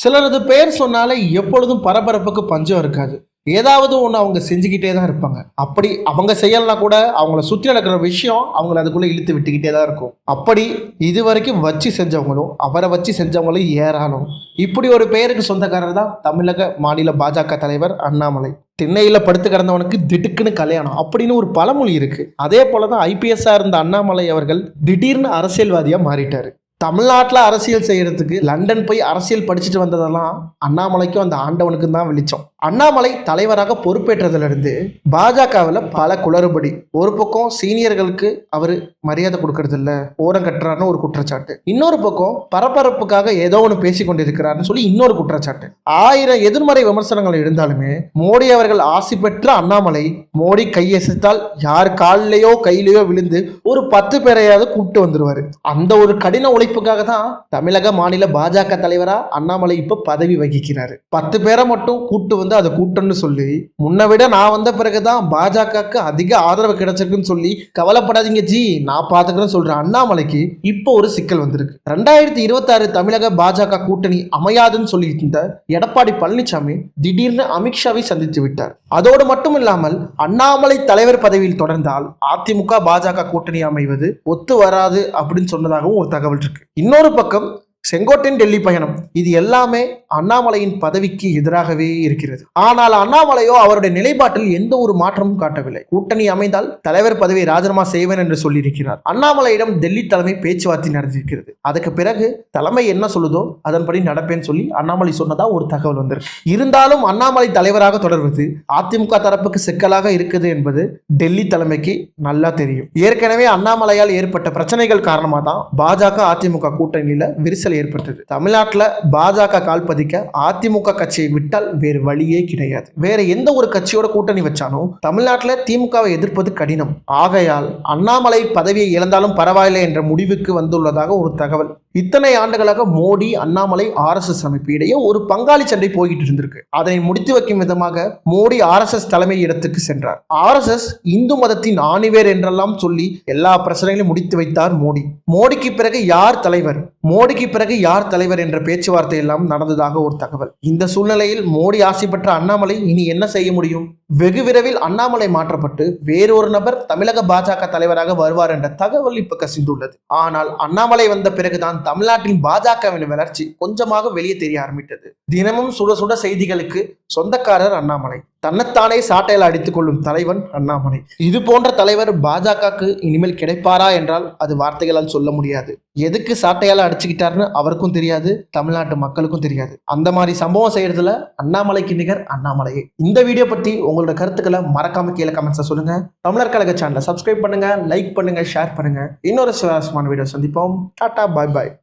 சிலரது பெயர் சொன்னாலே எப்பொழுதும் பரபரப்புக்கு பஞ்சம் இருக்காது. ஏதாவது ஒன்று அவங்க செஞ்சுக்கிட்டே தான் இருப்பாங்க. அப்படி அவங்க செய்யலைனா கூட அவங்கள சுற்றி நடக்கிற விஷயம் அவங்கள அதுக்குள்ளே இழுத்து விட்டுக்கிட்டே தான் இருக்கும். அப்படி இது வரைக்கும் வச்சு செஞ்சவங்களும் அவரை வச்சு செஞ்சவங்களும் ஏராளம். இப்படி ஒரு பெயருக்கு சொந்தக்காரர் தான் தமிழக மாநில பாஜக தலைவர் அண்ணாமலை. திண்ணையில் படுத்து கிடந்தவனுக்கு திடுக்குன்னு கல்யாணம் அப்படின்னு ஒரு பழமொழி இருக்குது அதே போல தான் ஐபிஎஸ்ஸாக இருந்த அண்ணாமலை அவர்கள் திடீர்னு அரசியல்வாதியாக மாறிட்டார். தமிழ்நாட்டில் அரசியல் செய்கிறதுக்கு லண்டன் போய் அரசியல் படிச்சுட்டு வந்ததெல்லாம் அண்ணாமலைக்கும் அந்த ஆண்டவனுக்கும் தான் வெளிச்சம். அண்ணாமலை தலைவராக பொறுப்பேற்றதுலேருந்து பாஜகவில் பல குளறுபடி. ஒரு பக்கம் சீனியர்களுக்கு அவர் மரியாதை கொடுக்கறது இல்லை ஓரம் கட்டுறாருன்னு ஒரு குற்றச்சாட்டு. இன்னொரு பக்கம் பரபரப்புக்காக ஏதோ ஒன்று பேசி கொண்டிருக்கிறாருன்னு சொல்லி இன்னொரு குற்றச்சாட்டு. ஆயிரம் எதிர்மறை விமர்சனங்கள் இருந்தாலுமே மோடி அவர்கள் ஆசி பெற்ற அண்ணாமலை மோடி கையசைத்தால் யார் காலிலேயோ கையிலேயோ விழுந்து ஒரு பத்து பேரையாவது கூப்பிட்டு வந்துடுவார் அந்த ஒரு கடின உழைப்பு வாய்ப்புக்காக தான் தமிழக மாநில பாஜக தலைவரா அண்ணாமலை இப்ப பதவி வகிக்கிறார். பத்து பேரை மட்டும் கூட்டு வந்து அதை கூட்டம்னு சொல்லி முன்ன விட நான் வந்த பிறகுதான் பாஜகவுக்கு அதிக ஆதரவு கிடைச்சிருக்குன்னு சொல்லி கவலைப்படாதீங்க ஜி. நான் பாத்துக்கிறேன்னு சொல்ற அண்ணாமலைக்கு இப்போ ஒரு சிக்கல் வந்திருக்கு. ரெண்டாயிரத்தி இருபத்தாறு தமிழக பாஜக கூட்டணி அமையாதுன்னு சொல்லிட்டு இருந்த எடப்பாடி பழனிசாமி திடீர்னு அமித்ஷாவை சந்தித்து விட்டார். அதோடு மட்டும் இல்லாமல் அண்ணாமலை தலைவர் பதவியில் தொடர்ந்தால் அதிமுக பாஜக கூட்டணி அமைவது ஒத்து வராது அப்படின்னு சொன்னதாகவும் ஒரு தகவல் இருக்கு. இன்னொரு பக்கம் செங்கோட்டின் டெல்லி பயணம் இது எல்லாமே அண்ணாமலையின் பதவிக்கு எதிராகவே இருக்கிறது. ஆனால் அண்ணாமலையோ அவருடைய நிலைப்பாட்டில் எந்த ஒரு மாற்றமும் காட்டவில்லை. கூட்டணி அமைந்தால் தலைவர் பதவியை ராஜினாமா செய்வேன் என்று சொல்லியிருக்கிறார். அண்ணாமலையிடம் டெல்லி தலைமை பேச்சுவார்த்தை நடந்திருக்கிறது. அதுக்கு பிறகு தலைமை என்ன சொல்லுதோ அதன்படி நடப்பேன்னு சொல்லி அண்ணாமலை சொன்னதா ஒரு தகவல் வந்திருக்கு. இருந்தாலும் அண்ணாமலை தலைவராக தொடர்வது அதிமுக தரப்புக்கு சிக்கலாக இருக்குது என்பது டெல்லி தலைமைக்கு நல்லா தெரியும். ஏற்கனவே அண்ணாமலையால் ஏற்பட்ட பிரச்சனைகள் காரணமாக தான் பாஜக அதிமுக கூட்டணியில விரிசல் ஏற்பட்டது. தமிழ்நாட்டில் பாஜக கால் பதிக்க அதிமுக கட்சியை விட்டால் வேறு வழியே கிடையாது. வேற எந்த ஒரு கட்சியோட கூட்டணி வச்சாலும் தமிழ்நாட்டில் திமுகவை எதிர்ப்பது கடினம். ஆகையால் அண்ணாமலை பதவியை இழந்தாலும் பரவாயில்லை என்ற முடிவுக்கு வந்துள்ளதாக ஒரு தகவல். இத்தனை ஆண்டுகளாக மோடி அண்ணாமலை ஆர்எஸ்எஸ் அமைப்பு இடையே ஒரு பங்காளி சண்டை போய்கிட்டு இருந்திருக்கு. அதனை முடித்து வைக்கும் விதமாக மோடி ஆர்எஸ்எஸ் தலைமை இடத்துக்கு சென்றார். ஆர்எஸ்எஸ் இந்து மதத்தின் ஆணிவேர் என்றெல்லாம் சொல்லி எல்லா பிரச்சனைகளையும் முடித்து வைத்தார் மோடி. மோடிக்கு பிறகு யார் தலைவர்? மோடிக்கு பிறகு யார் தலைவர் என்ற பேச்சுவார்த்தை எல்லாம் நடந்ததாக ஒரு தகவல். இந்த சூழ்நிலையில் மோடி ஆசை பெற்ற அண்ணாமலை இனி என்ன செய்ய முடியும்? வெகு விரைவில் அண்ணாமலை மாற்றப்பட்டு வேறொரு நபர் தமிழக பாஜக தலைவராக வருவார் என்ற தகவல் இப்ப கசிந்துள்ளது. ஆனால் அண்ணாமலை வந்த பிறகுதான் தமிழ்நாட்டின் பாஜகவின் வளர்ச்சி கொஞ்சமாக வெளியே தெரிய ஆரம்பித்தது. தினமும் சுட சுட செய்திகளுக்கு சொந்தக்காரர் அண்ணாமலை. தன்னைத்தானே சாட்டையில் அடித்துக் கொள்ளும் தலைவன் அண்ணாமலை. இது போன்ற தலைவர் பாஜகவுக்கு இனிமேல் கிடைப்பாரா என்றால் அது வார்த்தைகளால் சொல்ல முடியாது. எதுக்கு சாட்டையால் அடிச்சுக்கிட்டாருன்னு அவருக்கும் தெரியாது தமிழ்நாட்டு மக்களுக்கும் தெரியாது. அந்த மாதிரி சம்பவம் செய்யறதுல அண்ணாமலைக்கு நிகர் அண்ணாமலையே. இந்த வீடியோ பத்தி உங்களோட கருத்துக்களை மறக்காம கீழே கமெண்ட்ஸை சொல்லுங்க. தமிழர் கழக சேனலை சப்ஸ்கிரைப் பண்ணுங்க லைக் பண்ணுங்க ஷேர் பண்ணுங்க. இன்னொரு சுவாரஸ்யமான வீடியோ சந்திப்போம். டாடா பாய் பாய்